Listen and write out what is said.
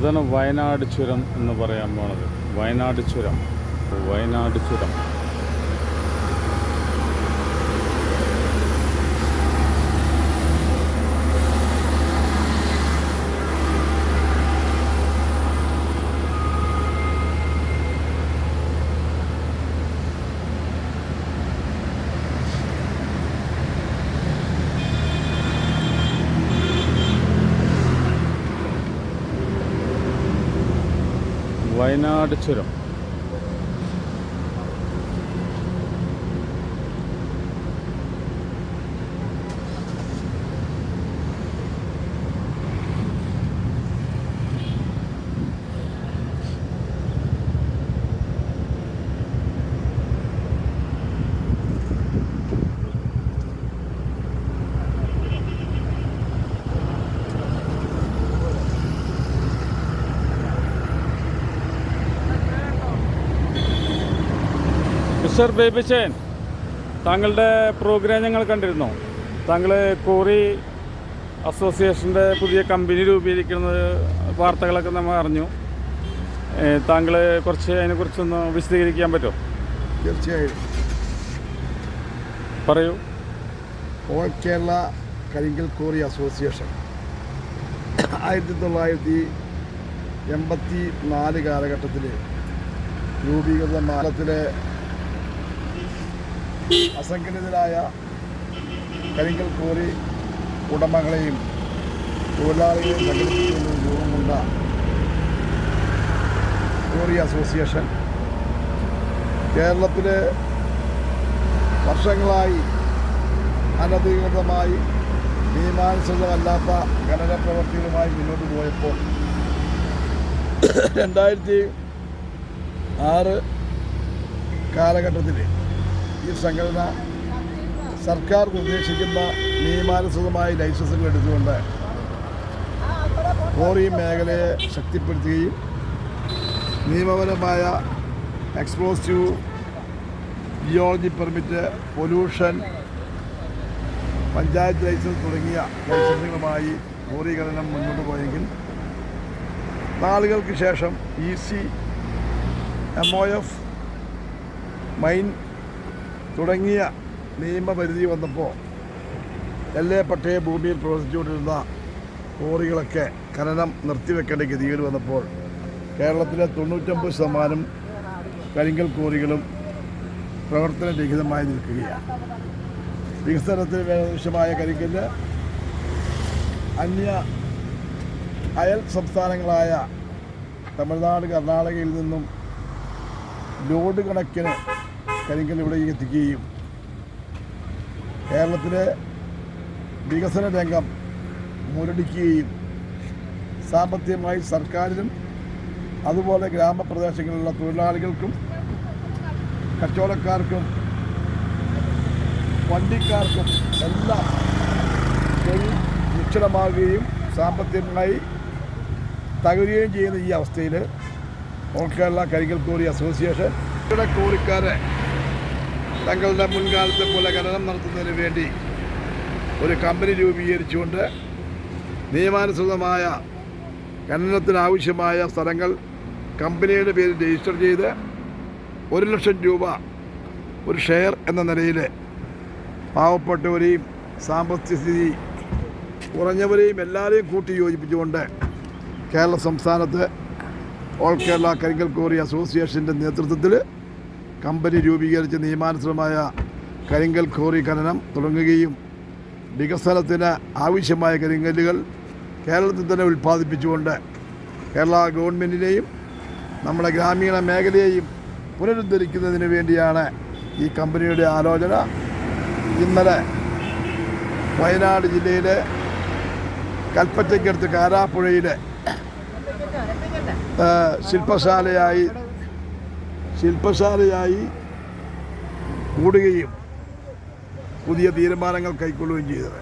ഇതാണ് വയനാട് ചുരം എന്ന് പറയാൻ പോണത്. വയനാട് ചുരം. വയനാട് ചുരം. വയനാട് ചുരം. മിസ്റ്റർ ബേബിച്ചേൻ താങ്കളുടെ പ്രോഗ്രാം ഞങ്ങൾ കണ്ടിരുന്നു. താങ്കൾ കോറി അസോസിയേഷന്റെ പുതിയ കമ്പനി രൂപീകരിക്കുന്നത് വാർത്തകളൊക്കെ നമ്മൾ അറിഞ്ഞു. താങ്കൾ കുറച്ച് അതിനെക്കുറിച്ചൊന്ന് വിശദീകരിക്കാൻ പറ്റുമോ? തീർച്ചയായും. പറയൂ. ഓൾ കേരള കരിങ്കൽ കോറി അസോസിയേഷൻ ആയിരത്തി തൊള്ളായിരത്തി എൺപത്തി നാല് കാലഘട്ടത്തിൽ രൂപീകൃത മാലത്തിലെ അസംഘടിതരായ കരിങ്കൽ കോറി ഉടമകളെയും തൊഴിലാളികളെയും സംഘടിപ്പിക്കുന്ന രൂപം കൊണ്ട കോറി അസോസിയേഷൻ കേരളത്തിൽ വർഷങ്ങളായി അനധികൃതമായി നിയമാനുസൃതമല്ലാത്ത ഖനന പ്രവർത്തികളുമായി മുന്നോട്ട് പോയപ്പോൾ രണ്ടായിരത്തി ആറ് കാലഘട്ടത്തിൽ ഈ സംഘടന സർക്കാർ നിർദ്ദേശിക്കുന്ന നിയമാനുസൃതമായ ലൈസൻസുകൾ എടുത്തുകൊണ്ട് ക്വാറി മേഖലയെ ശക്തിപ്പെടുത്തുകയും നിയമപരമായ explosive geology permit pollution panchayat licence തുടങ്ങിയ ലൈസൻസുകളുമായി ക്വാറി ഖനനം മുന്നോട്ട് പോയെങ്കിൽ നാളുകൾക്ക് ശേഷം E C M O F mine തുടങ്ങിയ നിയമപരിധി വന്നപ്പോൾ എൽ എ പട്ടയ ഭൂമിയിൽ പ്രവർത്തിച്ചുകൊണ്ടിരുന്ന കോറികളൊക്കെ ഖനനം നിർത്തിവെക്കേണ്ട ഗതികൾ വന്നപ്പോൾ കേരളത്തിലെ തൊണ്ണൂറ്റൊമ്പത് ശതമാനം കരിങ്കൽ കോറികളും പ്രവർത്തനരഹിതമായി നിൽക്കുകയാണ്. വികസനത്തിന് ആവശ്യമായ കരിങ്കൽ അന്യ അയൽ സംസ്ഥാനങ്ങളായ തമിഴ്നാട് കർണാടകയിൽ നിന്നും ലോഡ് കണക്കിന് കരിങ്കല്ല് ഇവിടെ എത്തിക്കുകയും കേരളത്തിലെ വികസന രംഗം മുരടിക്കുകയും സാമ്പത്തികമായി സർക്കാരിനും അതുപോലെ ഗ്രാമപ്രദേശങ്ങളിലുള്ള തൊഴിലാളികൾക്കും കച്ചവടക്കാർക്കും വണ്ടിക്കാർക്കും എല്ലാം തൊഴിൽ നിശ്ചലമാകുകയും സാമ്പത്തികമായി തകരുകയും ചെയ്യുന്ന ഈ അവസ്ഥയിൽ ഓൾ കേരള കരിങ്കൽ കോറി അസോസിയേഷൻ. ഇവിടെ കോറിക്കാരെ തങ്ങളുടെ മുൻകാലത്തെ പോലെ ഖനനം നടത്തുന്നതിന് വേണ്ടി ഒരു കമ്പനി രൂപീകരിച്ചുകൊണ്ട് നിയമാനുസൃതമായ ഖനനത്തിനാവശ്യമായ സ്ഥലങ്ങൾ കമ്പനിയുടെ പേരിൽ രജിസ്റ്റർ ചെയ്ത് ഒരു ലക്ഷം രൂപ ഒരു ഷെയർ എന്ന നിലയിൽ പാവപ്പെട്ടവരെയും സാമ്പത്തിക സ്ഥിതി കുറഞ്ഞവരെയും എല്ലാവരെയും കൂട്ടി യോജിപ്പിച്ചുകൊണ്ട് കേരള സംസ്ഥാനത്ത് ഓൾ കേരള കരിങ്കൽ കോറി അസോസിയേഷന്റെ നേതൃത്വത്തിൽ കമ്പനി രൂപീകരിച്ച് നിയമാനുസൃതമായ കരിങ്കൽ കോറി ഖനനം തുടങ്ങുകയും വികസനത്തിന് ആവശ്യമായ കരിങ്കല്ലുകൾ കേരളത്തിൽ തന്നെ ഉൽപ്പാദിപ്പിച്ചുകൊണ്ട് കേരള ഗവൺമെന്റിനെയും നമ്മുടെ ഗ്രാമീണ മേഖലയെയും പുനരുദ്ധരിക്കുന്നതിന് വേണ്ടിയാണ് ഈ കമ്പനിയുടെ ആലോചന. ഇന്നലെ വയനാട് ജില്ലയിലെ കൽപ്പറ്റയ്ക്കടുത്ത് കാരാപ്പുഴയിലെ ശില്പശാലയായി ശില്പശാലയായി കൂടുകയും പുതിയ തീരുമാനങ്ങൾ കൈക്കൊള്ളുകയും ചെയ്തത്.